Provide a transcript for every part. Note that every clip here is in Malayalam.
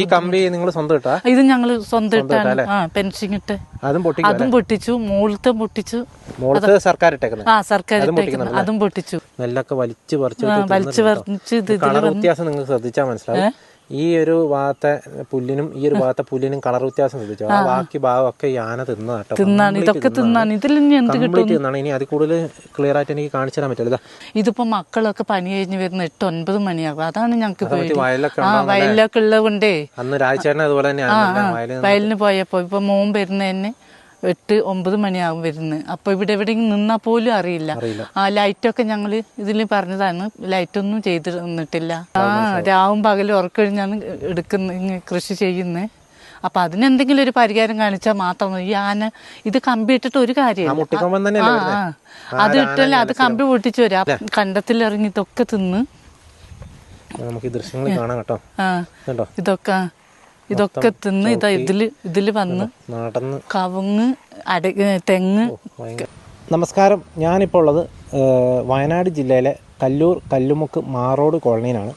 ഈ കമ്പി നിങ്ങൾ സ്വന്തം ഇട്ടാ? ഇത് ഞങ്ങൾ സ്വന്തം ഇട്ടാണ്. പെൻഷൻ ഇട്ട് അതും പൊട്ടിക്കും അതും പൊട്ടിച്ചു മോളത്തെ പൊട്ടിച്ചു. സർക്കാർ ഇട്ടേക്കുന്നത് ആ സർക്കാർ അതും പൊട്ടിച്ചു. നെല്ലൊക്കെ വലിച്ചു പറിച്ചു വലിച്ചു പറിച്ച് ശ്രദ്ധിച്ചാ കളർ വ്യത്യാസം നിങ്ങൾ ശ്രദ്ധിച്ചാൽ മനസ്സിലാവും. ഈ ഒരു ഭാഗത്തെ പുല്ലിനും ഈ ഒരു ഭാഗത്തെ പുല്ലിനും കളർ വ്യത്യാസം ശ്രദ്ധിച്ചു? ആ ബാക്കി ഭാഗമൊക്കെ ഈ ആന തിന്നതാട്ടോ തിന്നാണ്. ഇതൊക്കെ തിന്നാണ്. ഇതിൽ ഇനി എന്ത് കിട്ടും? കംപ്ലീറ്റ് തിന്നാണ്. ഇനി അതിൽ കൂടുതൽ ക്ലിയർ ആയിട്ട് എനിക്ക് കാണിച്ചു തരാൻ പറ്റില്ല. ഇതാ. ഇതിപ്പോ മക്കളൊക്കെ പനി കഴിഞ്ഞ് വരുന്ന എട്ട് ഒൻപത് മണിയാകും. അതാണ് ഞങ്ങൾക്ക് വയലൊക്കെ വയലിലൊക്കെ ഉള്ളത് കൊണ്ടേ അന്ന് രാജചേട്ടൻ അതുപോലെ തന്നെയാണ് വയലിൽ വയലിന് പോയപ്പോ. ഇപ്പൊ മോൻ വരുന്നതന്നെ എട്ട് ഒമ്പത് മണിയാകും വരുന്നത് അപ്പൊ ഇവിടെ എവിടെയെങ്കിലും നിന്നാ പോലും അറിയില്ല. ആ ലൈറ്റൊക്കെ ഞങ്ങൾ ഇതിൽ പറഞ്ഞതാണ്. ലൈറ്റൊന്നും ചെയ്ത് തന്നിട്ടില്ല. ആ രാവും പകലും ഉറക്കഴിഞ്ഞാണ് എടുക്കുന്ന കൃഷി ചെയ്യുന്നത് അപ്പൊ അതിനെന്തെങ്കിലും ഒരു പരിഹാരം കാണിച്ചാൽ മാത്രം ഈ ആന ഇത് കമ്പി ഇട്ടിട്ട് ഒരു കാര്യം കാര്യമില്ല. ആ അത് ഇട്ടല്ല അത് കമ്പി പൊട്ടിച്ചു വരാം. കണ്ടത്തിൽ ഇറങ്ങി ഇതൊക്കെ തിന്ന്. നമുക്ക് ദൃശ്യങ്ങൾ കാണാം കേട്ടോ. ഇതൊക്കെ ഇതൊക്കെ തിന്ന് ഇതാ ഇതിൽ ഇതിൽ വന്ന് നടന്ന്. കവുങ്ങ് അട തെങ്ങ് നമസ്കാരം. ഞാനിപ്പോൾ ഉള്ളത് വയനാട് ജില്ലയിലെ കല്ലൂർ കല്ലുമുക്ക് മാറോട് കോളനിയിലാണ്.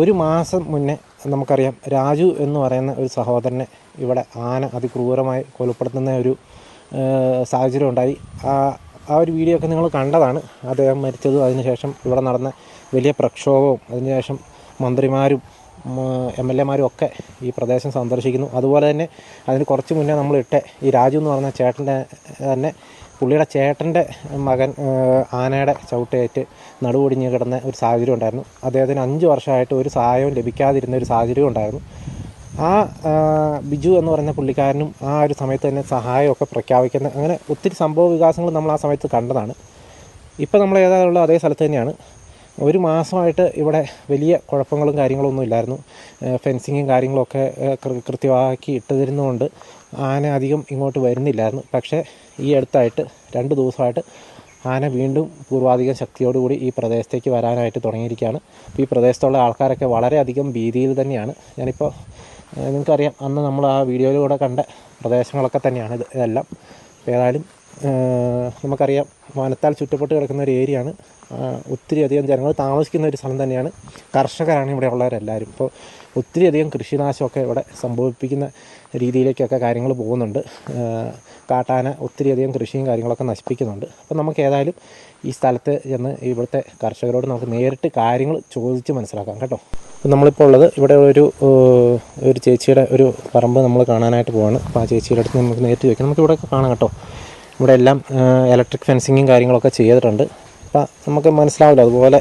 ഒരു മാസം മുന്നേ നമുക്കറിയാം രാജു എന്ന് പറയുന്ന ഒരു സഹോദരനെ ഇവിടെ ആന അതിക്രൂരമായി കൊലപ്പെടുത്തുന്ന ഒരു സാഹചര്യം ഉണ്ടായി. ആ ആ ഒരു വീഡിയോ ഒക്കെ നിങ്ങൾ കണ്ടതാണ്. അദ്ദേഹം മരിച്ചതും അതിനുശേഷം ഇവിടെ നടന്ന വലിയ പ്രക്ഷോഭവും അതിനുശേഷം മന്ത്രിമാരും എം എൽ എമാരും ഒക്കെ ഈ പ്രദേശം സന്ദർശിക്കുന്നു. അതുപോലെ തന്നെ അതിന് കുറച്ച് മുന്നേ നമ്മൾ ഇട്ട ഈ രാജു എന്ന് പറഞ്ഞ ചേട്ടന്റെ തന്നെ പുള്ളിയുടെ ചേട്ടന്റെ മകൻ ആനയുടെ ചവിട്ടേറ്റ് നടുവൊടിഞ്ഞ് കിടന്ന ഒരു സാഹചര്യം ഉണ്ടായിരുന്നു. അദ്ദേഹത്തിന് അഞ്ച് വർഷമായിട്ട് ഒരു സഹായവും ലഭിക്കാതിരുന്ന ഒരു സാഹചര്യം ഉണ്ടായിരുന്നു. ആ ബിജു എന്ന് പറഞ്ഞ പുള്ളിക്കാരനും ആ ഒരു സമയത്ത് തന്നെ സഹായമൊക്കെ പ്രഖ്യാപിക്കുന്ന അങ്ങനെ ഒത്തിരി സംഭവ വികാസങ്ങൾ നമ്മൾ ആ സമയത്ത് കണ്ടതാണ്. ഇപ്പോൾ നമ്മൾ ഏതായാലും അതേ സ്ഥലത്ത് തന്നെയാണ്. ഒരു മാസമായിട്ട് ഇവിടെ വലിയ കുഴപ്പങ്ങളും കാര്യങ്ങളൊന്നും ഇല്ലായിരുന്നു. ഫെൻസിങ്ങും കാര്യങ്ങളൊക്കെ കൃത്യമാക്കി ഇട്ടിരുന്നുകൊണ്ട് ആന അധികം ഇങ്ങോട്ട് വരുന്നില്ലായിരുന്നു. പക്ഷേ ഈ അടുത്തായിട്ട് രണ്ട് ദിവസമായിട്ട് ആന വീണ്ടും പൂർവാധികം ശക്തിയോടുകൂടി ഈ പ്രദേശത്തേക്ക് വരാനായിട്ട് തുടങ്ങിയിരിക്കുകയാണ്. അപ്പോൾ ഈ പ്രദേശത്തുള്ള ആൾക്കാരൊക്കെ വളരെയധികം ഭീതിയിൽ തന്നെയാണ്. ഞാനിപ്പോൾ നിങ്ങൾക്കറിയാം അന്ന് നമ്മൾ ആ വീഡിയോയിലൂടെ കണ്ട പ്രദേശങ്ങളൊക്കെ തന്നെയാണ് ഇത്. ഇതെല്ലാം ഏതായാലും നമുക്കറിയാം വനത്താൽ ചുറ്റപ്പെട്ട് കിടക്കുന്ന ഒരു ഏരിയയാണ് ഒത്തിരി അധികം ജനങ്ങൾ താമസിക്കുന്ന ഒരു സ്ഥലം തന്നെയാണ്. കർഷകരാണ് ഇവിടെ ഉള്ളവരെല്ലാവരും. ഇപ്പോൾ ഒത്തിരി അധികം കൃഷിനാശമൊക്കെ ഇവിടെ സംഭവിപ്പിക്കുന്ന രീതിയിലേക്കൊക്കെ കാര്യങ്ങൾ പോകുന്നുണ്ട്. കാട്ടാന ഒത്തിരി അധികം കൃഷിയും കാര്യങ്ങളൊക്കെ നശിപ്പിക്കുന്നുണ്ട്. അപ്പോൾ നമുക്ക് ഏതായാലും ഈ സ്ഥലത്ത് ചെന്ന് ഇവിടുത്തെ കർഷകരോട് നമുക്ക് നേരിട്ട് കാര്യങ്ങൾ ചോദിച്ച് മനസ്സിലാക്കാം കേട്ടോ. അപ്പോൾ നമ്മളിപ്പോൾ ഉള്ളത് ഇവിടെ ഒരു ഒരു ചേച്ചിയുടെ ഒരു പറമ്പ് നമ്മൾ കാണാനായിട്ട് പോവാണ്. അപ്പോൾ ആ ചേച്ചിയുടെ അടുത്ത് നമുക്ക് നേരിട്ട് ചോദിക്കാം. നമുക്ക് ഇവിടെയൊക്കെ കാണാം കേട്ടോ. ഇവിടെ എല്ലാം ഇലക്ട്രിക് ഫെൻസിങ്ങും കാര്യങ്ങളൊക്കെ ചെയ്തിട്ടുണ്ട്. അപ്പം നമുക്ക് മനസ്സിലാവില്ല അതുപോലെ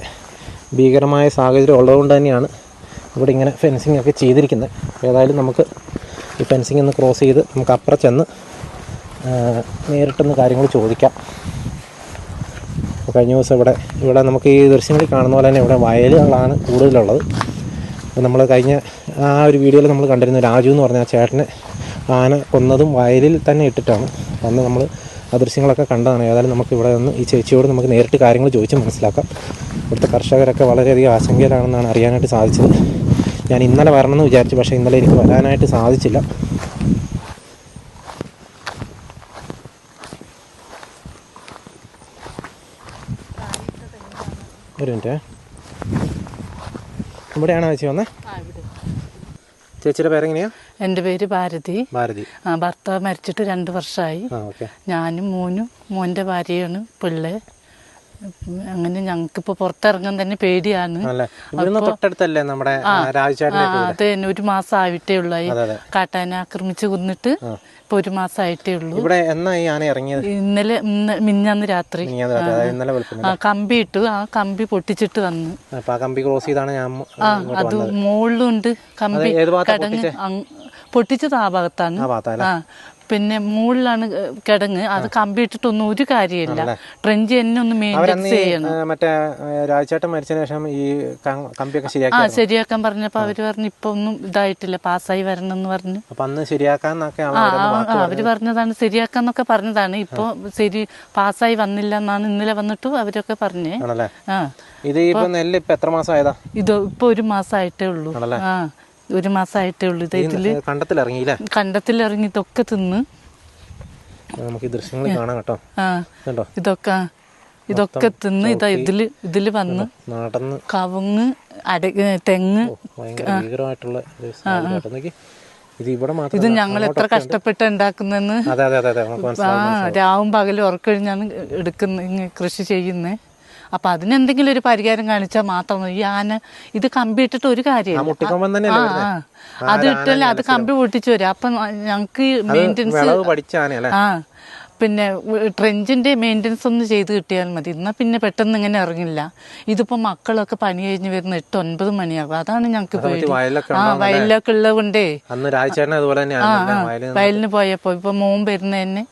ഭീകരമായ സാഹചര്യം ഉള്ളതുകൊണ്ട് തന്നെയാണ് ഇവിടെ ഇങ്ങനെ ഫെൻസിങ് ഒക്കെ ചെയ്തിരിക്കുന്നത്. ഏതായാലും നമുക്ക് ഈ ഫെൻസിങ് ഒന്ന് ക്രോസ് ചെയ്ത് നമുക്ക് അപ്പുറം ചെന്ന് നേരിട്ടൊന്ന് കാര്യങ്ങൾ ചോദിക്കാം. കഴിഞ്ഞ ദിവസം ഇവിടെ ഇവിടെ നമുക്ക് ഈ ദൃശ്യങ്ങളിൽ കാണുന്ന പോലെ തന്നെ ഇവിടെ വയലുകളാണ് കൂടുതലുള്ളത്. അപ്പോൾ നമ്മൾ കഴിഞ്ഞ ആ ഒരു വീഡിയോയിൽ നമ്മൾ കണ്ടിരുന്ന രാജു എന്ന് പറഞ്ഞ ആ ചേട്ടനെ ആന കൊന്നതും വയലിൽ തന്നെ ഇട്ടിട്ടാണ്. അന്ന് നമ്മൾ ആ ദൃശ്യങ്ങളൊക്കെ കണ്ടതാണ്. ഏതായാലും നമുക്ക് ഇവിടെ നിന്ന് ഈ ചേച്ചിയോട് നമുക്ക് നേരിട്ട് കാര്യങ്ങൾ ചോദിച്ച് മനസ്സിലാക്കാം. ഇവിടുത്തെ കർഷകരൊക്കെ വളരെയധികം ആശങ്കയിലാണെന്നാണ് അറിയാനായിട്ട് സാധിച്ചത്. ഞാൻ ഇന്നലെ വരണമെന്ന് വിചാരിച്ചു പക്ഷേ ഇന്നലെ എനിക്ക് വരാനായിട്ട് സാധിച്ചില്ല. ഒരു മിനിറ്റ്. ഇവിടെയാണോ ചേച്ചി വന്നേ? ചേച്ചിയുടെ പേരെങ്ങനെയാ? എന്റെ പേര് ഭാരതി. ഭാരതി. ആ ഭർത്താവ് മരിച്ചിട്ട് രണ്ട് വർഷമായി ഞാനും മോനും മോന്റെ ഭാര്യയാണ് പിള്ളേ. അങ്ങനെ ഞങ്ങൾക്കിപ്പോ പുറത്തിറങ്ങാൻ തന്നെ പേടിയാണ്. തൊട്ടടുത്തല്ലേ നമ്മുടെ അതെ ഒരു മാസം ആയിട്ടേ ഉള്ളൂ കാട്ടാന ആക്രമിച്ച് കൊന്നിട്ട് ഇപ്പൊ ഒരു മാസം ആയിട്ടേ ഉള്ളൂ. ഇവിടെ എന്നാ ഈ ആന ഇറങ്ങിയത്? ഇന്നലെ മിന്നന്ന് മിഞ്ഞാന്ന് രാത്രി. കമ്പി ഇട്ടു. ആ കമ്പി പൊട്ടിച്ചിട്ട് വന്നു. കമ്പി ക്രോസ് ചെയ്താണ് ഞാൻ അത് മുകളിലുണ്ട് കമ്പി. കിടങ്ങ് പൊട്ടിച്ചത് ആ ഭാഗത്താണ്. ആ പിന്നെ മുകളിലാണ് കിടങ്ങ്. അത് കമ്പി ഇട്ടിട്ടൊന്നും ഒരു കാര്യമില്ല. ട്രെഞ്ച് തന്നെ ഒന്ന് ഈ, ചെയ്യണം. മറ്റേ ആ, രാജചേട്ടൻ മരിച്ചതിന് ശേഷം ഈ ആ ശരിയാക്കാൻ പറഞ്ഞപ്പോ അവർ പറഞ്ഞു ഇപ്പൊ ഒന്നും ഇതായിട്ടില്ല. പാസ്സായി വരണം എന്ന് പറഞ്ഞു അന്ന് ശരിയാക്കാന്നൊക്കെ അവർ പറഞ്ഞതാണ് ശരിയാക്കാന്നൊക്കെ പറഞ്ഞതാണ്. ഇപ്പൊ ശരി പാസ്സായി വന്നില്ല എന്നാണ് ഇന്നലെ വന്നിട്ട് അവരൊക്കെ പറഞ്ഞേ. ഇത് ഇപ്പൊ നെല്ല് ഇപ്പൊ എത്ര മാസം ആയതാ? ഇത് ഇപ്പൊ ഒരു മാസമായിട്ടേ ഉള്ളൂ? ആ. ഒരു മാസമായിട്ടേ ഉള്ളൂ ഇത് ഇതിൽ കണ്ടത്തിൽ ഇറങ്ങിയില്ലേ കണ്ടത്തിലിറങ്ങി ഇതൊക്കെ തിന്ന്. നമുക്ക് ഈ ദൃശ്യങ്ങൾ കാണാം കേട്ടോ. ഇതൊക്കെ ഇതൊക്കെ തിന്ന് ഇതാ ഇതിൽ ഇതിൽ വന്ന് നടന്ന്. കവുങ്ങ് അട തെങ്ങ് ഇത് ഇവിടെ മാത്രം ഇത് ഞങ്ങൾ എത്ര കഷ്ടപ്പെട്ട് ഉണ്ടാക്കുന്നെന്ന് രാവും പകലും ഉറക്കഴിഞ്ഞാണ് എടുക്കുന്ന കൃഷി ചെയ്യുന്നത് അപ്പൊ അതിനെന്തെങ്കിലും ഒരു പരിഹാരം കാണിച്ചാൽ മാത്രം മതി. ഈ ആന ഇത് കമ്പി ഇട്ടിട്ട് ഒരു കാര്യം കാര്യമില്ല. ആ ആ അത് ഇട്ടല്ല അത് കമ്പി പൊട്ടിച്ചു വരും. അപ്പൊ ഞങ്ങക്ക് മെയിന്റെനൻസ് ആ പിന്നെ ട്രെഞ്ചിന്റെ മെയിന്റനൻസ് ഒന്ന് ചെയ്ത് കിട്ടിയാൽ മതി. എന്നാൽ പിന്നെ പെട്ടെന്ന് ഇങ്ങനെ ഇറങ്ങില്ല. ഇതിപ്പോ മക്കളൊക്കെ പണി കഴിഞ്ഞ് വരുന്ന എട്ട് ഒൻപത് മണിയാകും അതാണ് ഞങ്ങൾക്ക് പേടി. വയലൊക്കെ ആ വയലിലൊക്കെ ഉള്ളത് കൊണ്ടേ വയലിൽ വയലിന് പോയപ്പോ ഇപ്പൊ മോൻ വരുന്നതന്നെ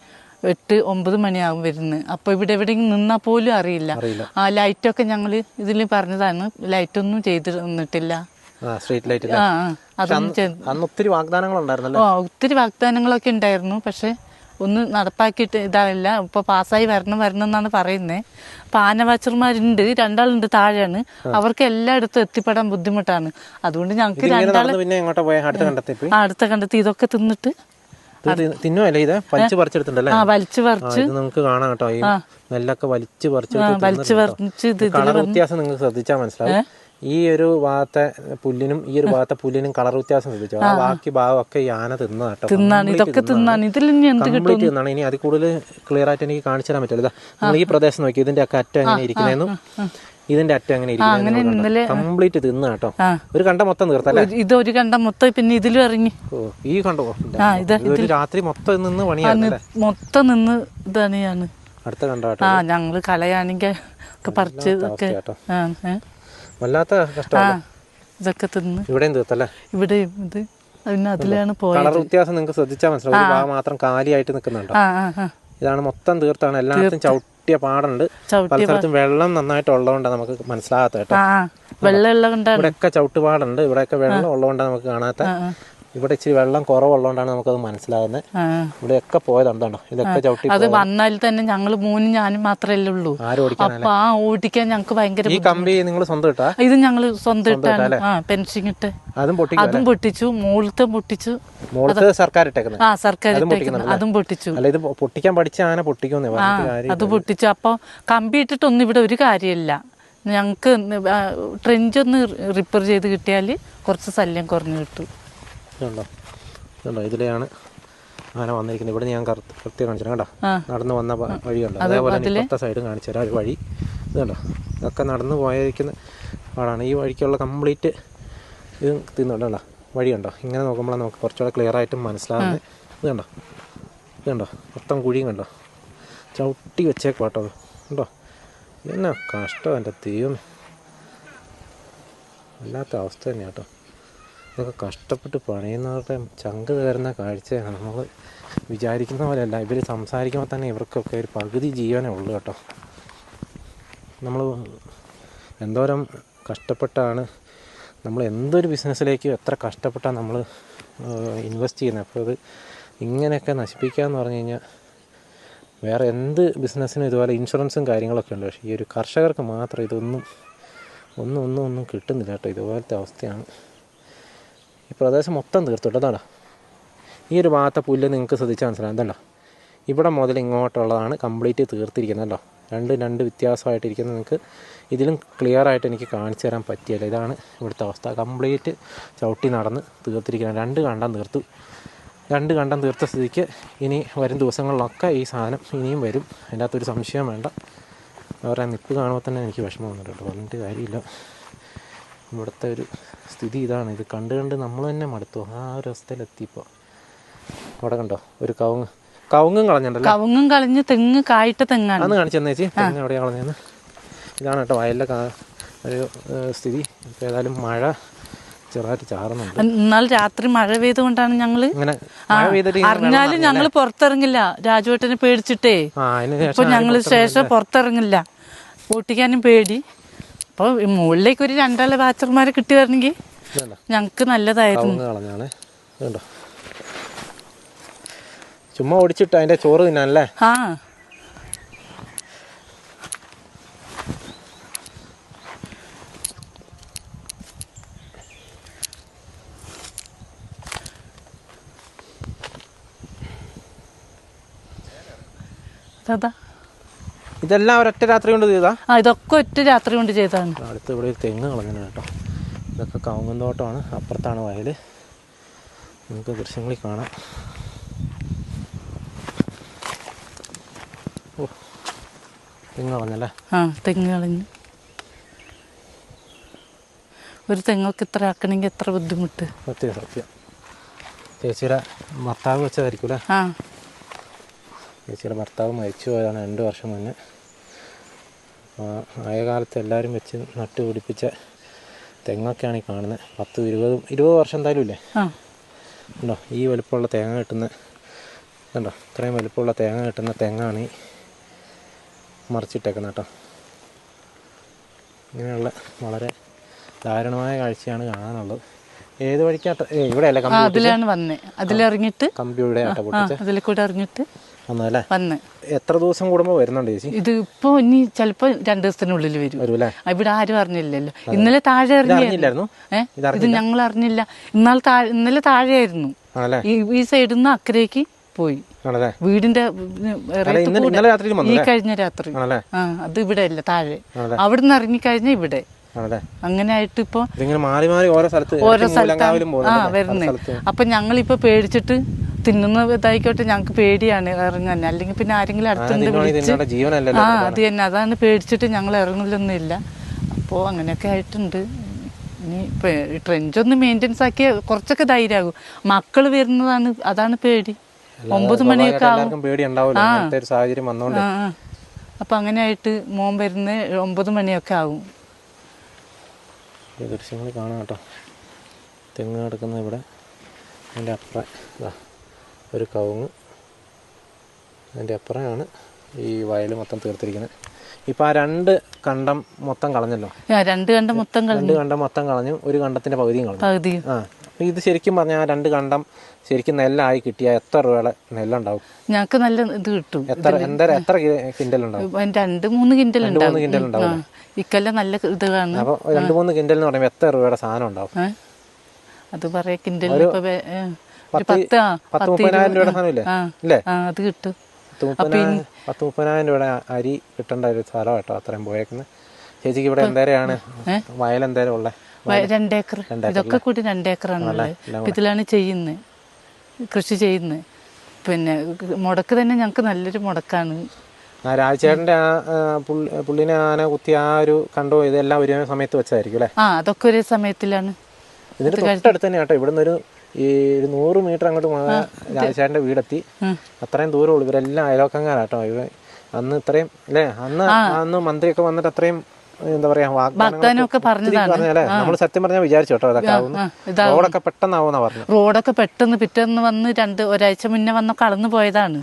എട്ട് ഒമ്പത് മണിയാകും വരുന്നത് അപ്പൊ ഇവിടെ എവിടെയെങ്കിലും നിന്നാ പോലും അറിയില്ല. ആ ലൈറ്റൊക്കെ ഞങ്ങൾ ഇതിൽ പറഞ്ഞതാണ്. ലൈറ്റൊന്നും ചെയ്ത് തന്നിട്ടില്ല. ആ സ്ട്രീറ്റ് ലൈറ്റ് ആ അന്ന് ഒത്തിരി വാഗ്ദാനങ്ങൾ ഉണ്ടായിരുന്നല്ലോ ഓ ഒത്തിരി വാഗ്ദാനങ്ങളൊക്കെ ഉണ്ടായിരുന്നു പക്ഷെ ഒന്ന് നടപ്പാക്കിയിട്ട് ഇതാവില്ല ഇപ്പൊ പാസ്സായി വരണം വരണം എന്നാണ് പറയുന്നത് അപ്പൊ ആനവാച്ചർമാരുണ്ട് രണ്ടാളുണ്ട് താഴെയാണ്. അവർക്ക് എല്ലായിടത്തും എത്തിപ്പെടാൻ ബുദ്ധിമുട്ടാണ്. അതുകൊണ്ട് ഞങ്ങൾക്ക് രണ്ടാൾ അടുത്ത കണ്ടെത്തി. ഇതൊക്കെ തിന്നിട്ട് തിന്നുമല്ലേ ഇത്? വലിച്ചു പറിച്ചെടുത്തിട്ടുണ്ടല്ലേ? വലിച്ചു പറിച്ച്. നിങ്ങൾക്ക് കാണാം കേട്ടോ. ഈ നെല്ലൊക്കെ വലിച്ചു വലിച്ചു പറിച്ച് ഇത് കളർ വ്യത്യാസം നിങ്ങൾക്ക് ശ്രദ്ധിച്ചാൽ മനസ്സിലാവും. ഈ ഒരു ഭാഗത്തെ പുല്ലിനും ഈ ഒരു ഭാഗത്തെ പുല്ലിനും കളർ വ്യത്യാസം ശ്രദ്ധിച്ചു? ആ ബാക്കി ഭാഗമൊക്കെ ഈ ആന തിന്ന കേട്ടോ. തിന്നാണ് ഇതൊക്കെ തിന്നാണ് ഇതിൽ ഇനി എന്ത് കംപ്ലീറ്റ് തിന്നാണ്. ഇനി അതിൽ കൂടുതൽ ക്ലിയർ ആയിട്ട് എനിക്ക് കാണിച്ചു തരാൻ പറ്റില്ല. ഈ പ്രദേശം നോക്കി. ഇതിന്റെ ഒക്കെ അറ്റം എങ്ങനെ ഇരിക്കുന്നതെന്നും ഇതിന്റെ അറ്റം അങ്ങനെ അങ്ങനെ ഇന്നലെ കംപ്ലീറ്റ് തിന്ന കേട്ടോ. ഒരു കണ്ട മൊത്തം തീർത്തല്ലേ ഇത് ഒരു കണ്ട മൊത്തം പിന്നെ ഇതിലും ഇറങ്ങി. ഓ ഈ കണ്ടോ ഇത് രാത്രി മൊത്തം നിന്ന് പണിയാണ് മൊത്തം നിന്ന് ഞാൻ. അടുത്ത കണ്ടോ കേട്ടോ ആ ഞങ്ങൾ കലയാണെങ്കിൽ ഒക്കെ പറിച്ച് ഒക്കെ. വല്ലാത്ത ഇതൊക്കെ തിന്ന്. ഇവിടെയും തീർത്തല്ലേ ഇവിടെയും ഇത്. പിന്നെ അതിലാണ് പോയത് കളർ വ്യത്യാസം നിങ്ങൾക്ക് ശ്രദ്ധിച്ചാൽ മനസ്സിലാവും. മാത്രം കാലിയായിട്ട് നിൽക്കുന്നുണ്ടോ? ഇതാണ് മൊത്തം തീർത്താണ്. എല്ലായിടത്തും ചവിട്ടിയ പാടുണ്ട്. പല സ്ഥലത്തും വെള്ളം നന്നായിട്ട് ഉള്ളതുകൊണ്ടാണ് നമുക്ക് മനസ്സിലാകാത്ത കേട്ടോ. വെള്ളം ഇവിടെയൊക്കെ ചവിട്ടുപാടുണ്ട്. ഇവിടെയൊക്കെ വെള്ളം ഉള്ളതുകൊണ്ടാണ് നമുക്ക് കാണാത്ത. ഇവിടെ ഇച്ചിരി വെള്ളം കുറവുള്ളതുകൊണ്ടാണ് നമുക്കത് മനസ്സിലാകുന്നത് ഇവിടെയൊക്കെ പോയതുണ്ടോ ഇതൊക്കെ ചവിട്ടി അത് വന്നാൽ തന്നെ ഞങ്ങൾ മൂന്നും ഞാനും മാത്രമല്ലേ ഉള്ളൂ. അപ്പൊ ആ ഓടിക്കാൻ ഞങ്ങൾക്ക് ഭയങ്കര ഈ കമ്പി നിങ്ങൾ സ്വന്തം ഇട്ടാ? ഇത് ഞങ്ങൾ സ്വന്തം ഇട്ടാണ്. പെൻഷൻ ഇട്ട്. അതും പൊട്ടി അതും പൊട്ടിച്ചു. മുകളിലത്തെ പൊട്ടിച്ചു. മുകളത്ത് സർക്കാർ ഇട്ടേക്കുന്നത് ആ സർക്കാർ അതും പൊട്ടിച്ചു. അല്ല ഇത് പൊട്ടിക്കാൻ പഠിച്ച ആന പൊട്ടിക്കുന്നേ അത് പൊട്ടിച്ചു. അപ്പൊ കമ്പി ഇട്ടിട്ടൊന്നും ഇവിടെ ഒരു കാര്യമില്ല. ഞങ്ങൾക്ക് ട്രെഞ്ച് ഒന്ന് റിപ്പയർ ചെയ്ത് കിട്ടിയാൽ കുറച്ച് ശല്യം കുറഞ്ഞു കിട്ടും. ഇതുണ്ടോ? ഇതുണ്ടോ? ഇതിലെയാണ് ആന വന്നിരിക്കുന്നത്. ഇവിടെ ഞാൻ കൃത്യം കാണിച്ചു കണ്ടോ നടന്ന് വന്ന വഴിയുണ്ട്. അതേപോലെ ഇപ്പുറത്തെ സൈഡും കാണിച്ചു തരാം. ഒരു വഴി. ഇതുണ്ടോ? ഇതൊക്കെ നടന്നു പോയിരിക്കുന്ന പാടാണ്. ഈ വഴിക്കുള്ള കംപ്ലീറ്റ് ഇത് തിന്നുണ്ടോ? വഴിയുണ്ടോ? ഇങ്ങനെ നോക്കുമ്പോഴാണ് നമുക്ക് കുറച്ചുകൂടെ ക്ലിയർ ആയിട്ട് മനസ്സിലാകുന്നത് ഇത് കണ്ടോ ഇത് കണ്ടോ മൊത്തം കുഴിയും കണ്ടോ? ചവിട്ടി വെച്ചേക്കും കേട്ടോ ഉണ്ടോ? എന്നാ കഷ്ടം എന്റെ തീയും വല്ലാത്ത അവസ്ഥ തന്നെയാണ് കേട്ടോ. ഇതൊക്കെ കഷ്ടപ്പെട്ട് പണിയുന്നവരുടെ ചങ്ക് തരുന്ന കാഴ്ചയാണ് നമ്മൾ വിചാരിക്കുന്ന പോലെയല്ല. ഇവർ സംസാരിക്കുമ്പോൾ തന്നെ ഇവർക്കൊക്കെ ഒരു പകുതി ജീവനേ ഉള്ളൂ കേട്ടോ. നമ്മൾ എന്തോരം കഷ്ടപ്പെട്ടാണ് നമ്മൾ എന്തൊരു ബിസിനസ്സിലേക്കും എത്ര കഷ്ടപ്പെട്ടാണ് നമ്മൾ ഇൻവെസ്റ്റ് ചെയ്യുന്നത് അപ്പോൾ അത് ഇങ്ങനെയൊക്കെ നശിപ്പിക്കുക എന്ന് പറഞ്ഞു കഴിഞ്ഞാൽ വേറെ എന്ത് ബിസിനസ്സിനും ഇതുപോലെ ഇൻഷുറൻസും കാര്യങ്ങളൊക്കെ ഉണ്ട്. പക്ഷേ ഈ ഒരു കർഷകർക്ക് മാത്രം ഇതൊന്നും ഒന്നും ഒന്നും ഒന്നും കിട്ടുന്നില്ല കേട്ടോ. ഇതുപോലത്തെ അവസ്ഥയാണ്. ഈ പ്രദേശം മൊത്തം അതാണോ ഈ ഒരു ഭാഗത്തെ പുല്ല് നിങ്ങൾക്ക് ശ്രദ്ധിച്ചാൽ മനസ്സിലാവും എന്താ ഇവിടെ മുതൽ ഇങ്ങോട്ടുള്ളതാണ് കംപ്ലീറ്റ് തീർത്തിരിക്കുന്നത് കേട്ടോ രണ്ട് രണ്ട് വ്യത്യാസമായിട്ടിരിക്കുന്നത് നിങ്ങൾക്ക് ഇതിലും ക്ലിയർ ആയിട്ട് എനിക്ക് കാണിച്ചു തരാൻ പറ്റിയല്ല? ഇതാണ് ഇവിടുത്തെ അവസ്ഥ. കംപ്ലീറ്റ് ചവിട്ടി നടന്ന് തീർത്തിരിക്കുന്നത്. രണ്ട് കണ്ടം തീർത്തു. രണ്ട് കണ്ടം തീർത്ത സ്ഥിതിക്ക് ഇനി വരും ദിവസങ്ങളിലൊക്കെ ഈ സാധനം ഇനിയും വരും. അതിന്റെ അകത്തൊരു സംശയം വേണ്ട. അവരുടെ നിപ്പ് കാണുമ്പോൾ തന്നെ എനിക്ക് വിഷമം വന്നിട്ടുണ്ട്. പറഞ്ഞിട്ട് കാര്യമില്ല. ഇവിടുത്തെ ഒരു സ്ഥിതി ഇതാണ്. ഇത് കണ്ട് കണ്ട് നമ്മൾ തന്നെ മടുത്തു. ആ ഒരു അവസ്ഥയിലെത്തിയപ്പോൾ അവിടെ കണ്ടോ? ഒരു കവുങ്ങ്. കവുങ്ങും കളഞ്ഞിട്ടുണ്ടല്ലോ കവുങ്ങും കളഞ്ഞ് തെങ്ങ് കായിട്ട് തെങ്ങാണ്. അന്ന് കാണിച്ചു തന്നെ ചേച്ചി. തെങ്ങ് എവിടെ കളഞ്ഞതെന്ന് ഇതാണ് കേട്ടോ വയലിലെ ഒരു സ്ഥിതി. ഇപ്പോൾ ഏതായാലും മഴ ചെറുതായിട്ട് ചാറുന്നുണ്ട്. എന്നാൽ രാത്രി മഴ പെയ്തുകൊണ്ടാണ് ഞങ്ങൾ അറിഞ്ഞാലും ഞങ്ങൾ പുറത്തിറങ്ങില്ല. രാജുവേട്ടനെ പേടിച്ചിട്ടേ. ഇപ്പൊ ഞങ്ങൾ ശേഷം പുറത്തിറങ്ങില്ല. ഓട്ടിക്കാനും പേടി. അപ്പൊ മുകളിലേക്ക് ഒരു രണ്ടാൾ ബാച്ചർമാരെ കിട്ടി വരണെങ്കിൽ ഞങ്ങക്ക് നല്ലതായിരുന്നു. ചുമ്മാ ഓടിച്ചിട്ട് അതിന്റെ ചോറ് തിന്നാനല്ലേ? ആ അതാ. ഇതെല്ലാം ഒരൊറ്റ രാത്രി കൊണ്ട് ചെയ്താ? ആ ഇതൊക്കെ ഒറ്റ രാത്രി കൊണ്ട് ചെയ്താണ് അടുത്ത് ഇവിടെ ഒരു തെങ്ങ് കളഞ്ഞു കേട്ടോ. ഇതൊക്കെ കവുങ്ങും തോട്ടമാണ്. അപ്പുറത്താണ് വയൽ നമുക്ക് ദൃശ്യങ്ങളിൽ കാണാം. ഓ തെങ്ങ് കളഞ്ഞല്ലേ? ആ തെങ്ങ് കളഞ്ഞ്. ഒരു തെങ്ങൊക്കെ ഇത്ര ആക്കണമെങ്കിൽ എത്ര ബുദ്ധിമുട്ട്? സത്യം സത്യം. ചേച്ചിയുടെ ഭർത്താവ് വെച്ചതായിരിക്കും അല്ലേ ആ. ചേച്ചിയുടെ ഭർത്താവ് മരിച്ചു പോയതാണ് രണ്ട് വർഷം മുന്നേ. ആയ കാലത്ത് എല്ലാവരും വെച്ച് നട്ട് പിടിപ്പിച്ച തെങ്ങൊക്കെയാണ് ഈ കാണുന്നത്. പത്ത് ഇരുപതും ഇരുപത് വർഷം എന്തായാലും ഇല്ലേ? ഉണ്ടോ ഈ വലുപ്പമുള്ള തേങ്ങ കിട്ടുന്ന കണ്ടോ ഇത്രയും വലുപ്പമുള്ള തേങ്ങ കിട്ടുന്ന തെങ്ങാണ് ഈ മറിച്ചിട്ടേക്കുന്നത് കേട്ടോ. ഇങ്ങനെയുള്ള വളരെ ദാരുണമായ കാഴ്ചയാണ് കാണാനുള്ളത്. ഏത് വഴിക്കാട്ട ഇവിടെയല്ലേ ഇവിടെ അല്ലേ അതിലാണ് വന്നേ. അതിലിറങ്ങിയിട്ട് കമ്പി ഇവിടെ ആട്ട ആ പൊട്ടിച്ച്? അതിൽ കൂടെ ഇറങ്ങിയിട്ട് വന്ന്. എത്ര ദിവസം കൂടുമ്പോ വരുന്നുണ്ട് ചേച്ചി? ഇത് ഇപ്പൊ ഇനി ചിലപ്പോ രണ്ടു ദിവസത്തിനുള്ളിൽ വരും. ഇവിടെ ആരും അറിഞ്ഞില്ലല്ലോ. ഇന്നലെ താഴെ അറിഞ്ഞില്ലായിരുന്നു? ഇത് ഞങ്ങൾ അറിഞ്ഞില്ല. ഇന്നലെ താഴെ ഇന്നലെ താഴെയായിരുന്നു. ഈ സൈഡിൽ നിന്ന് അക്കരേക്ക് പോയി. വീടിന്റെ ഈ കഴിഞ്ഞ രാത്രി. അത് ഇവിടെ അല്ല താഴെ. അവിടെ നിന്ന് ഇറങ്ങിക്കഴിഞ്ഞ ഇവിടെ. അങ്ങനെ ആയിട്ട് ഇപ്പൊ ഇതിങ്ങനെ മാറി മാറി ഓരോ സ്ഥലത്ത് ഓരോ സ്ഥലത്താണ്. ആ പോകുന്നുണ്ട് വരുന്നേ അപ്പൊ ഞങ്ങളിപ്പോ പേടിച്ചിട്ട് തിന്നുന്ന ഇതായിക്കോട്ടെ ഞങ്ങൾക്ക് പേടിയാണ് ഇറങ്ങാൻ. അല്ലെങ്കിൽ പിന്നെ ആരെങ്കിലും അടുത്തുണ്ട് വിളിച്ച് ആ അത് തന്നെ അതാണ് പേടിച്ചിട്ട് ഞങ്ങൾ ഇറങ്ങലൊന്നുമില്ല. അപ്പോൾ അങ്ങനെയൊക്കെ ആയിട്ടുണ്ട്. ഇനി ട്രെഞ്ച് ഒന്ന് മെയിന്റെനൻസ് ആക്കിയ കുറച്ചൊക്കെ ധൈര്യമാകും. മക്കൾ വരുന്നതാണ് അതാണ് പേടി. ഒമ്പത് മണിയൊക്കെ ആവും. ആ. അപ്പൊ അങ്ങനെ ആയിട്ട് മോൻ വരുന്ന ഒമ്പത് മണിയൊക്കെ ആവും. ദൃശ്യങ്ങൾ കാണാം കേട്ടോ. തെങ്ങ് കിടക്കുന്ന ഇവിടെ. അതിന്റെ അപ്പുറം. ഇതാ ഒരു കവുങ്ങ് അതിന്റെ അപ്പുറമാണ് ഈ വയൽ മൊത്തം തീർത്തിരിക്കുന്നത്. ഇപ്പം ആ രണ്ട് കണ്ടം മൊത്തം കളഞ്ഞല്ലോ? രണ്ട് കണ്ടം മൊത്തം രണ്ട് കണ്ടം മൊത്തം കളഞ്ഞു ഒരു കണ്ടത്തിന്റെ പകുതിയും കളഞ്ഞു. പകുതി ആ ഇത് ശരിക്കും പറഞ്ഞാൽ ആ രണ്ട് കണ്ടം ശരിക്കും നെല്ലായി കിട്ടിയ എത്ര രൂപയുടെ നെല്ലുണ്ടാവും? ഞങ്ങൾക്ക് നല്ല ഇത് കിട്ടും. എത്ര എന്തര എത്ര കിൻഡൽ ഉണ്ടാവും രണ്ട് മൂന്ന് കിൻഡൽ ഉണ്ടാവും കിൻഡൽ ഉണ്ടാവും ആ. നല്ല നല്ല കാണും. അപ്പോൾ രണ്ട് മൂന്ന് കിൻഡൽ എന്ന് പറയുമ്പോൾ എത്ര രൂപയുടെ സാധനം ഉണ്ടാവും? അത് പറയാ ഒരു പത്ത് പത്ത് മുപ്പതിനായിരം രൂപയുടെ ആ അത് കിട്ടും. പത്ത് മുപ്പതിനായിരം രൂപയുടെ അരി കിട്ടേണ്ട ഒരു സ്ഥലം കേട്ടോ അത്രയും പോയേക്കുന്നത് ചേച്ചിക്ക് ഇവിടെ എന്തേരെയാണ്? വയൽ എന്തേരം ഉള്ളത് രണ്ടേക്കർ ഇതൊക്കെ കൂടി രണ്ടേക്കറാണ് ഇതിലാണ് ചെയ്യുന്നത് കൃഷി ചെയ്യുന്നത് പിന്നെ മുടക്ക് തന്നെ ഞങ്ങൾക്ക് നല്ലൊരു മുടക്കാണ്. ആ രാജചേട്ടന്റെ ആ ആ, പുള്ളി- പുള്ളിനെ ആന കുത്തി ആ ഒരു കണ്ടോ? ഇതെല്ലാം ഒരു സമയത്ത് വെച്ചായിരിക്കും അല്ലേ? ആ അതൊക്കെ ഒരേ സമയത്തിലാണ്. ഇതിന്റെ തൊട്ടടുത്ത് തന്നെ കേട്ടോ. ഇവിടുന്ന് ഒരു ഈ ഒരു നൂറ് മീറ്റർ അങ്ങോട്ട് പോയാൽ രാജചേട്ടന്റെ വീടെത്തി. അത്രയും ദൂരമുള്ളൂ. ഇവരെല്ലാം അയലോക്കങ്ങാരാട്ടോ ഇവ അന്ന് ഇത്രയും അല്ലേ? അന്ന് അന്ന് മന്ത്രിയൊക്കെ വന്നിട്ട് അത്രയും എന്താ പറയാ വാഗ്ദാനമൊക്കെ പറഞ്ഞതാണ്. പറഞ്ഞല്ലേ നമ്മൾ സത്യം പറഞ്ഞാൽ വിചാരിച്ചു കേട്ടോ അതൊക്കെ ആവുന്നു. റോഡൊക്കെ പെട്ടെന്നാവുന്ന പറഞ്ഞു റോഡൊക്കെ പെട്ടെന്ന് പിറ്റേന്ന് വന്ന് രണ്ട് ഒരാഴ്ച മുന്നേ വന്ന് കളന്നു പോയതാണ്.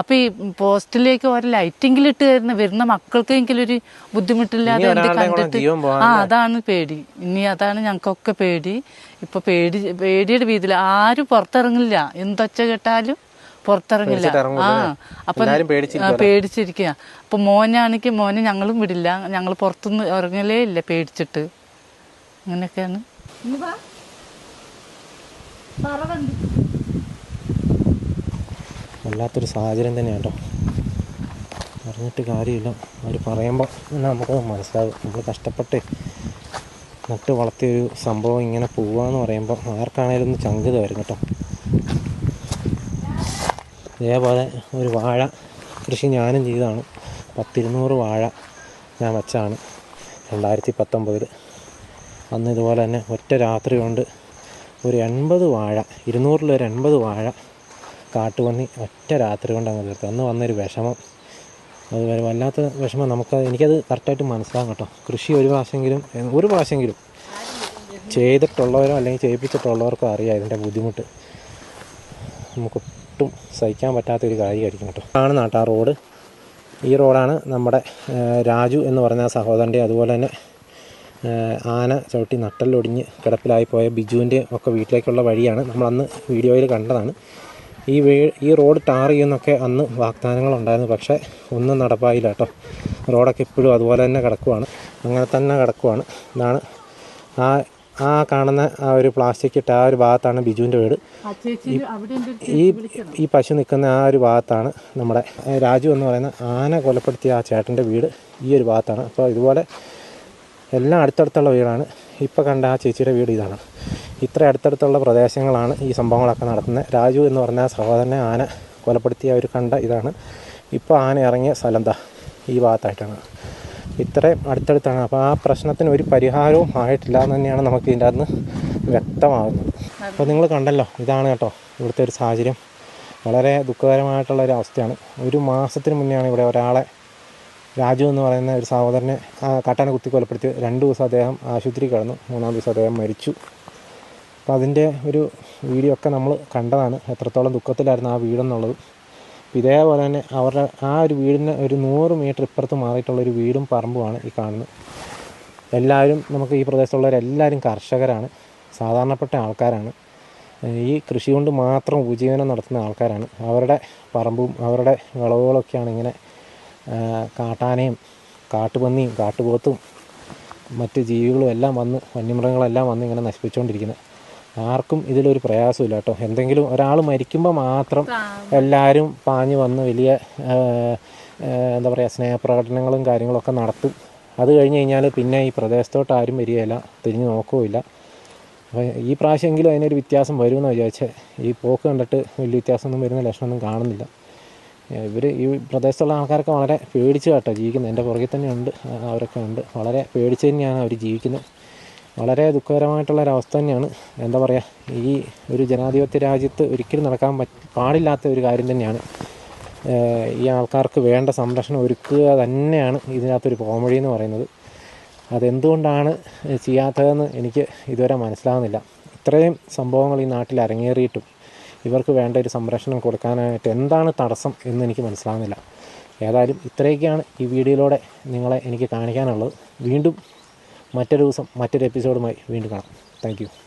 അപ്പൊ ഈ പോസ്റ്റിലേക്ക് ഒരു ലൈറ്റിംഗിൽ ഇട്ട് തരുന്ന വരുന്ന മക്കൾക്കെങ്കിലും ഒരു ബുദ്ധിമുട്ടില്ലാതെ കണ്ടിട്ട് ആ അതാണ് പേടി. ഇനി അതാണ് ഞങ്ങൾക്കൊക്കെ പേടി. ഇപ്പൊ പേടി പേടിയുടെ വീതിയിൽ ആരും പുറത്തിറങ്ങില്ല എന്തൊച്ച കേട്ടാലും പുറത്തിറങ്ങില്ല. ആ? അപ്പൊ? പേടിച്ചിരിക്കുക അപ്പൊ മോനാണെങ്കിൽ മോനെ ഞങ്ങളും വിടില്ല. ഞങ്ങൾ പുറത്തുനിന്ന് ഇറങ്ങലേ ഇല്ല പേടിച്ചിട്ട്. അങ്ങനെയൊക്കെയാണ് വല്ലാത്തൊരു സാഹചര്യം തന്നെയാണ് കേട്ടോ പറഞ്ഞിട്ട് കാര്യമില്ല. അവർ പറയുമ്പോൾ നമുക്ക് മനസ്സിലാകും നമ്മൾ കഷ്ടപ്പെട്ട് നട്ട് വളർത്തിയൊരു സംഭവം ഇങ്ങനെ പോവാന്ന് പറയുമ്പോൾ ആർക്കാണേലും ഒന്ന് ചങ്കിത വരും കേട്ടോ ഇതേപോലെ ഒരു വാഴ കൃഷി ഞാനും ചെയ്തതാണ്. പത്തിരുന്നൂറ് വാഴ ഞാൻ വെച്ചാണ് രണ്ടായിരത്തി പത്തൊമ്പതിൽ അന്ന് ഇതുപോലെ തന്നെ ഒറ്റ രാത്രി കൊണ്ട് ഒരു എൺപത് വാഴ ഇരുന്നൂറിലൊരു എൺപത് വാഴ കാട്ടുപന്നി ഒറ്റ രാത്രി കൊണ്ട് അങ്ങ് തീർത്തു. അന്ന് വന്നൊരു വിഷമം. അത് വരെ വല്ലാത്ത വിഷമം നമുക്ക് എനിക്കത് കറക്റ്റായിട്ട് മനസ്സിലാകും കേട്ടോ. കൃഷി ഒരു പ്രാവശ്യമെങ്കിലും ഒരു പ്രാവശ്യമെങ്കിലും ചെയ്തിട്ടുള്ളവരോ അല്ലെങ്കിൽ ചെയ്യിപ്പിച്ചിട്ടുള്ളവർക്കോ അറിയാം ഇതിന്റെ ബുദ്ധിമുട്ട്. നമുക്കൊട്ടും സഹിക്കാൻ പറ്റാത്തൊരു കാര്യമായിരിക്കും കേട്ടോ. ആണ് നാട്ടാ റോഡ്. ഈ റോഡാണ് നമ്മുടെ രാജു എന്ന് പറഞ്ഞ സഹോദരന്റെ അതുപോലെ തന്നെ ആന ചവിട്ടി നട്ടലൊടിഞ്ഞ് കിടപ്പിലായി പോയ ബിജുവിന്റെ ഒക്കെ വീട്ടിലേക്കുള്ള വഴിയാണ് നമ്മളന്ന് വീഡിയോയിൽ കണ്ടതാണ്. ഈ വേ ഈ റോഡ് ടാർ ചെയ്യുന്നൊക്കെ അന്ന് വാഗ്ദാനങ്ങളുണ്ടായിരുന്നു. പക്ഷേ ഒന്നും നടപ്പായില്ല കേട്ടോ. റോഡൊക്കെ ഇപ്പോഴും അതുപോലെ തന്നെ കിടക്കുവാണ്. അങ്ങനെ തന്നെ കിടക്കുവാണ്. ഇതാണ് ആ ആ കാണുന്ന ആ ഒരു പ്ലാസ്റ്റിക് ഇട്ട ആ ഒരു ഭാഗത്താണ് ബിജുവിന്റെ വീട്. ഈ ഈ പശു നിൽക്കുന്ന ആ ഒരു ഭാഗത്താണ് നമ്മുടെ രാജു എന്ന് പറയുന്ന ആന കൊലപ്പെടുത്തിയ ആ ചേട്ടന്റെ വീട് ഈ ഒരു ഭാഗത്താണ്. അപ്പോൾ ഇതുപോലെ എല്ലാം അടുത്തടുത്തുള്ള വീടാണ്. ഇപ്പോൾ കണ്ട ആ ചേച്ചിയുടെ വീട് ഇതാണ്. ഇത്ര അടുത്തടുത്തുള്ള പ്രദേശങ്ങളാണ് ഈ സംഭവങ്ങളൊക്കെ നടത്തുന്നത്. രാജു എന്ന് പറഞ്ഞ സഹോദരനെ ആന കൊലപ്പെടുത്തിയ ഒരു കണ്ട ഇതാണ്. ഇപ്പോൾ ആന ഇറങ്ങിയ സ്ഥലം എന്താ ഈ ഭാഗത്തായിട്ടാണ്. ഇത്രയും അടുത്തടുത്താണ്. അപ്പോൾ ആ പ്രശ്നത്തിന് ഒരു പരിഹാരവും ആയിട്ടില്ല എന്ന് തന്നെയാണ് നമുക്ക് ഇതിന്റെ അകത്ത് വ്യക്തമാകുന്നത്. അപ്പോൾ നിങ്ങൾ കണ്ടല്ലോ ഇതാണ് കേട്ടോ ഇവിടുത്തെ ഒരു സാഹചര്യം. വളരെ ദുഃഖകരമായിട്ടുള്ള ഒരു അവസ്ഥയാണ്. ഒരു മാസത്തിന് മുന്നെയാണ് ഇവിടെ ഒരാളെ രാജു എന്ന് പറയുന്ന ഒരു സഹോദരനെ കട്ടനെ കുത്തി കൊലപ്പെടുത്തി. രണ്ട് ദിവസം അദ്ദേഹം ആശുപത്രി കിടന്നു. മൂന്നാം ദിവസം അദ്ദേഹം മരിച്ചു. അപ്പോൾ അതിന്റെ ഒരു വീഡിയോ ഒക്കെ നമ്മൾ കണ്ടതാണ്. എത്രത്തോളം ദുഃഖത്തിലായിരുന്നു ആ വീടെന്നുള്ളത്. അപ്പം ഇതേപോലെ തന്നെ അവരുടെ ആ ഒരു വീടിന് ഒരു നൂറ് മീറ്റർ ഇപ്പുറത്ത് മാറിയിട്ടുള്ള ഒരു വീടും പറമ്പുമാണ് ഈ കാണുന്നത്. എല്ലാവരും നമുക്ക് ഈ പ്രദേശത്തുള്ളവരെല്ലാവരും കർഷകരാണ്. സാധാരണപ്പെട്ട ആൾക്കാരാണ്. ഈ കൃഷി കൊണ്ട് മാത്രം ഉപജീവനം നടത്തുന്ന ആൾക്കാരാണ്. അവരുടെ പറമ്പും അവരുടെ വിളവുകളൊക്കെയാണ് ഇങ്ങനെ കാട്ടാനയും കാട്ടുപന്നിയും കാട്ടുപോത്തും മറ്റ് ജീവികളും എല്ലാം വന്ന് വന്യമൃഗങ്ങളെല്ലാം വന്ന് ഇങ്ങനെ നശിപ്പിച്ചുകൊണ്ടിരിക്കുന്നത്. ആർക്കും ഇതിലൊരു പ്രയാസമില്ല കേട്ടോ. എന്തെങ്കിലും ഒരാൾ മരിക്കുമ്പോൾ മാത്രം എല്ലാവരും പാഞ്ഞു വന്ന് വലിയ എന്താ പറയുക സ്നേഹപ്രകടനങ്ങളും കാര്യങ്ങളൊക്കെ നടത്തും. അത് കഴിഞ്ഞ് കഴിഞ്ഞാൽ പിന്നെ ഈ പ്രദേശത്തോട്ട് ആരും വരികയില്ല തിരിഞ്ഞു നോക്കുകയില്ല. അപ്പോൾ ഈ പ്രാവശ്യമെങ്കിലും അതിനൊരു വ്യത്യാസം വരുമെന്ന് വിചാരിച്ചേ. ഈ പോക്ക് കണ്ടിട്ട് വലിയ വ്യത്യാസമൊന്നും വരുന്ന ലക്ഷണമൊന്നും കാണുന്നില്ല. ഇവർ ഈ പ്രദേശത്തുള്ള ആൾക്കാരൊക്കെ വളരെ പേടിച്ച് കേട്ടോ ജീവിക്കുന്നത്. എന്റെ പുറകിൽ തന്നെ ഉണ്ട് അവരൊക്കെ ഉണ്ട്. വളരെ പേടിച്ച് തന്നെയാണ് അവർ ജീവിക്കുന്നത്. വളരെ ദുഃഖകരമായിട്ടുള്ള ഒരു അവസ്ഥ തന്നെയാണ്. എന്താ പറയുക ഈ ഒരു ജനാധിപത്യ രാജ്യത്ത് ഒരിക്കലും നടക്കാൻ പാടില്ലാത്ത ഒരു കാര്യം തന്നെയാണ്. ഈ ആൾക്കാർക്ക് വേണ്ട സംരക്ഷണം ഒരുക്കുക തന്നെയാണ് ഇതിനകത്തൊരു പോംവഴി എന്ന് പറയുന്നത്. അതെന്തുകൊണ്ടാണ് ചെയ്യാത്തതെന്ന് എനിക്ക് ഇതുവരെ മനസ്സിലാകുന്നില്ല ഇത്രയും സംഭവങ്ങൾ ഈ നാട്ടിൽ അരങ്ങേറിയിട്ടും ഇവർക്ക് വേണ്ട ഒരു സംരക്ഷണം കൊടുക്കാനായിട്ട് എന്താണ് തടസ്സം എന്ന് എനിക്ക് മനസ്സിലാകുന്നില്ല ഏതായാലും ഇത്രയൊക്കെയാണ് ഈ വീഡിയോയിലൂടെ നിങ്ങളെ എനിക്ക് കാണിക്കാനുള്ളത്. വീണ്ടും മറ്റൊരു ദിവസം മറ്റൊരു എപ്പിസോഡുമായി വീണ്ടും കാണാം. താങ്ക്